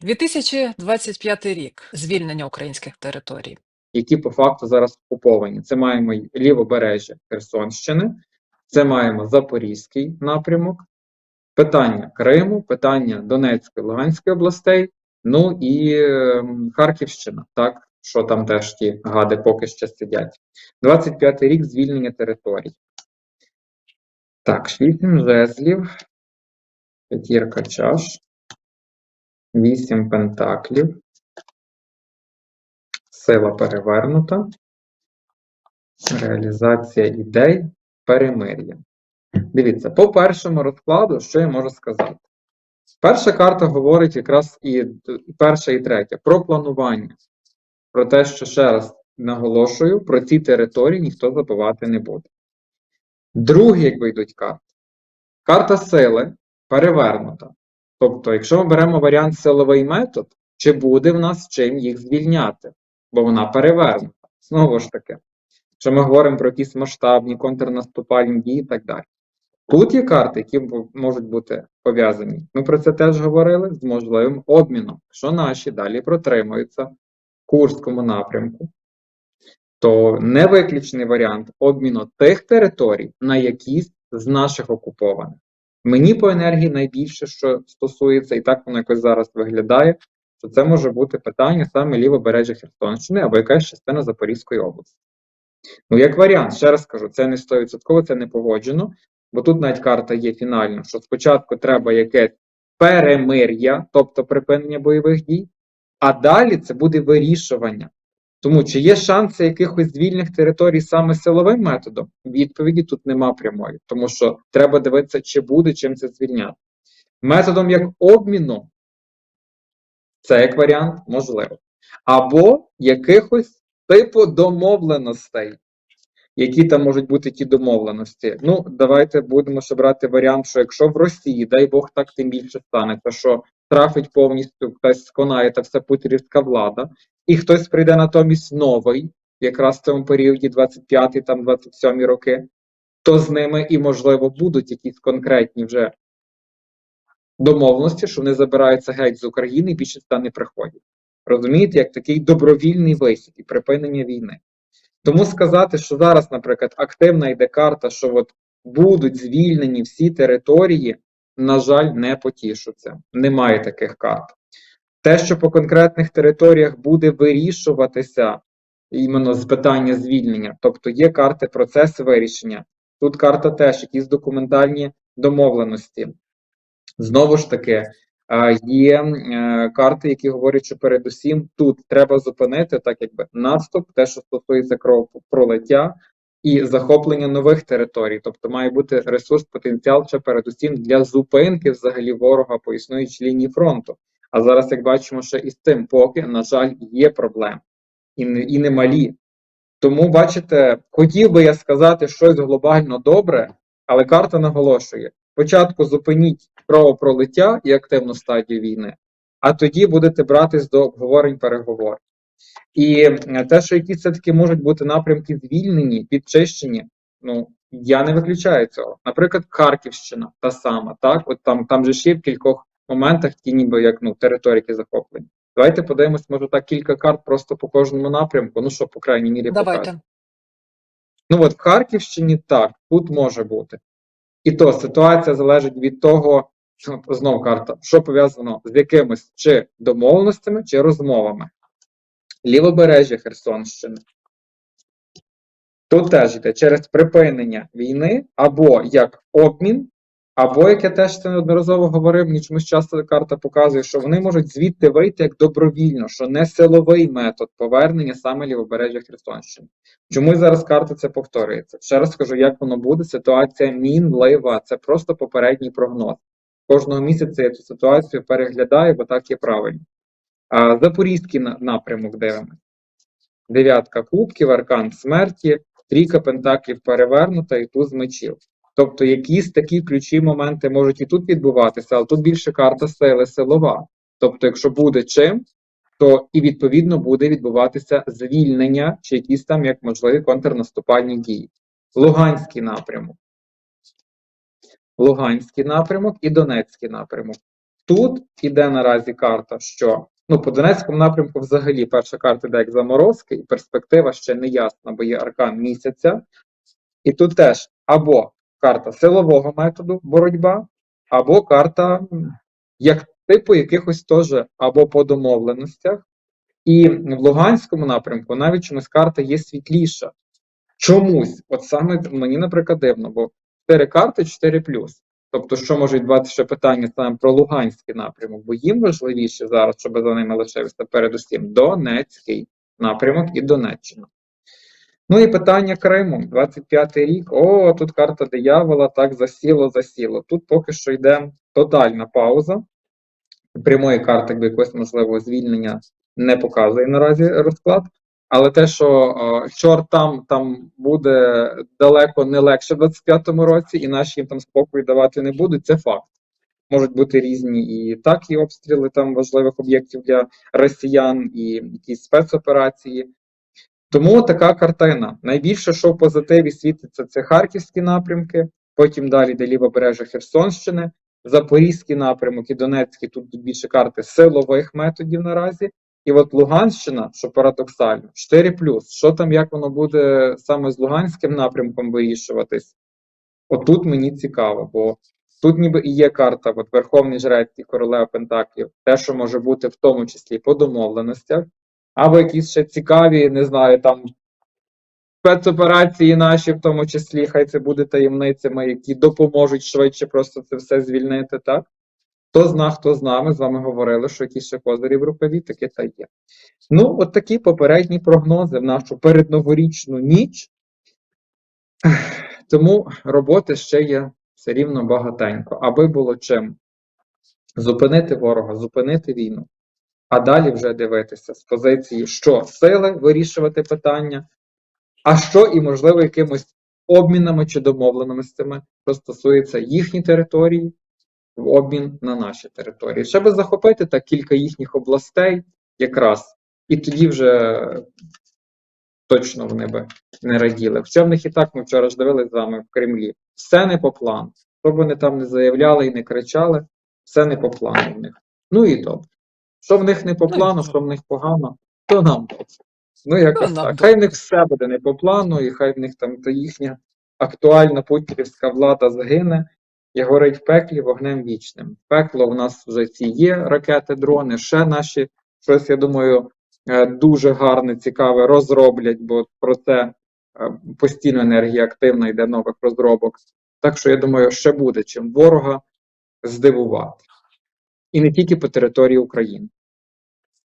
2025 рік. Звільнення українських територій. які по факту зараз окуповані. Це маємо лівобережжя Херсонщини, це маємо Запорізький напрямок, питання Криму, питання Донецької, Луганської областей, ну і ем, Харківщина, так, що там теж ті гади поки ще сидять. 25-й рік звільнення територій. Так, 6 жезлів, п'ятірка чаш, 8 пентаклів, сила перевернута, реалізація ідей, перемир'я. Дивіться, по першому розкладу, що я можу сказати? Перша карта говорить якраз і перша, і третя про планування. Про те, що ще раз наголошую, про ці території ніхто забувати не буде. Другі, як вийдуть карти, карта сили перевернута. Тобто, якщо ми беремо варіант силовий метод, чи буде в нас чим їх звільняти? Бо вона перевернута. Знову ж таки, якщо ми говоримо про якісь масштабні контрнаступальні дії і так далі. Тут є карти, які можуть бути пов'язані. Ми про це теж говорили з можливим обміном. Якщо наші далі протримуються Курському напрямку, то не виключений варіант обміну тих територій на якісь з наших окупованих. Мені по енергії найбільше, що стосується, і так воно якось зараз виглядає, що це може бути питання саме лівобережжя Херсонщини або якась частина Запорізької області. Ну, як варіант, ще раз кажу, це не 100%, це не погоджено, бо тут навіть карта є фінальна, що спочатку треба якесь перемир'я, тобто припинення бойових дій, а далі це буде вирішування. Тому чи є шанси якихось звільних територій саме силовим методом? Відповіді тут нема прямої, тому що треба дивитися, чи буде чим це звільняти. Методом як обміну, це як варіант можливо. Або якихось типу домовленостей. Які там можуть бути ті домовленості? Ну, давайте будемо ще брати варіант, що якщо в Росії, дай Бог, так тим більше станеться, що трафить повністю хтось сконає та вся путірівська влада, і хтось прийде натомість новий, якраз в цьому періоді 25 там 27 роки, то з ними і, можливо, будуть якісь конкретні вже домовленості, що вони забираються геть з України і більше сюди не приходять. Розумієте, як такий добровільний вихід і припинення війни. Тому сказати, що зараз, наприклад, активна йде карта, що от будуть звільнені всі території, на жаль, не потішуться. Немає таких карт. Те, що по конкретних територіях буде вирішуватися іменно з питання звільнення, тобто є карти процес вирішення. Тут карта теж якісь документальні домовленості. Знову ж таки, е, є е, карти, які говорять, що передусім тут треба зупинити так, якби наступ, те, що стосується кровопролиття і захоплення нових територій. Тобто має бути ресурс, потенціал ще передусім для зупинки взагалі ворога по існуючій лінії фронту. А зараз, як бачимо, що із цим поки, на жаль, є проблеми і і немалі. Тому, бачите, хотів би я сказати щось глобально добре, але карта наголошує: спочатку зупиніть кровопролиття і активну стадію війни, а тоді будете братись до обговорень переговорів. І е, те, що якісь все-таки можуть бути напрямки звільнені, підчищені, ну я не виключаю цього. Наприклад, Харківщина та сама, так, от там, там же ще в кількох моментах ті ніби як ну, території захоплені. Давайте подивимось, може так кілька карт просто по кожному напрямку, ну що, по крайній мірі. Давайте. Ну от в Харківщині так, тут може бути. І то ситуація залежить від того, що знову карта, що пов'язано з якимись чи домовленостями, чи розмовами. Лівобережжя Херсонщини. Тут теж йде через припинення війни, або як обмін, або, як я теж це неодноразово говорив, мені чомусь часто карта показує, що вони можуть звідти вийти як добровільно, що не силовий метод повернення саме лівобережжя Херсонщини. Чомусь зараз карта це повторюється. Ще раз скажу, як воно буде. Ситуація мінлива, це просто попередній прогноз. Кожного місяця я цю ситуацію переглядаю, бо так є правильно. Запорізький напрямок дивимося. Дев'ятка кубків, аркан смерті, трійка пентаклів перевернута і туз мечів. Тобто якісь такі ключі моменти можуть і тут відбуватися, але тут більше карта сили силова. Тобто, якщо буде чим, то і відповідно буде відбуватися звільнення чи якісь там як можливі контрнаступальні дії. Луганський напрямок. Луганський напрямок і Донецький напрямок. тут іде наразі карта, що ну, по Донецькому напрямку взагалі перша карта йде як заморозки, і перспектива ще не ясна, бо є аркан місяця. І тут теж або карта силового методу боротьба, або карта як типу якихось теж або по домовленостях. І в Луганському напрямку навіть чомусь карта є світліша. Чомусь, от саме мені, наприклад, дивно, бо 4 карти 4 плюс. Тобто, що може відбуватися ще питання саме про Луганський напрямок, бо їм важливіше зараз, щоб за ними лишився передусім Донецький напрямок і Донеччина. Ну і питання Криму. 25-й рік. О, тут карта диявола, так засіло, засіло. Тут поки що йде тотальна пауза. Прямої карти якби якогось можливого звільнення не показує наразі розклад. Але те, що о, чорт там, там буде далеко не легше в 25-му році, і наші їм там спокою давати не будуть, це факт. Можуть бути різні і так, і обстріли там важливих об'єктів для росіян, і якісь спецоперації. Тому така картина. Найбільше, що в позитиві світиться, це харківські напрямки, потім далі йде лівобережжя Херсонщини, Запорізький напрямок і Донецький, тут більше карти силових методів наразі. І от Луганщина, що парадоксально, 4 Що там, як воно буде саме з Луганським напрямком вирішуватись? Отут мені цікаво, бо тут ніби і є карта, от Верховний Жрець і Королева Пентаклів, те, що може бути в тому числі по домовленостях, або якісь ще цікаві, не знаю, там спецоперації наші, в тому числі, хай це буде таємницями, які допоможуть швидше просто це все звільнити, так? Хто зна, хто з нами, з вами говорили, що якісь ще козирі в рукаві, таке та є. Ну, от такі попередні прогнози в нашу передноворічну ніч. Тому роботи ще є все рівно багатенько, аби було чим зупинити ворога, зупинити війну, а далі вже дивитися з позиції, що сили вирішувати питання, а що і, можливо, якимось обмінами чи домовленостями, що стосується їхньої території, в обмін на наші території. Ще би захопити так кілька їхніх областей якраз, і тоді вже точно вони би не раділи. Хоча в них і так ми вчора ж дивилися з вами в Кремлі. Все не по плану. Що б вони там не заявляли і не кричали, все не по плану в них. Ну і добре. Що в них не по Ну плану, що в них погано, то нам добре. Ну, якось так. Хай в них все буде не по плану, і хай в них там та їхня актуальна путінська влада згине і горить в пеклі вогнем вічним. Пекло в нас вже ці є ракети, дрони, ще наші щось, я думаю, е, дуже гарне, цікаве розроблять, бо про це е, постійно енергія активна йде нових розробок. Так що я думаю, ще буде чим ворога здивувати. І не тільки по території України.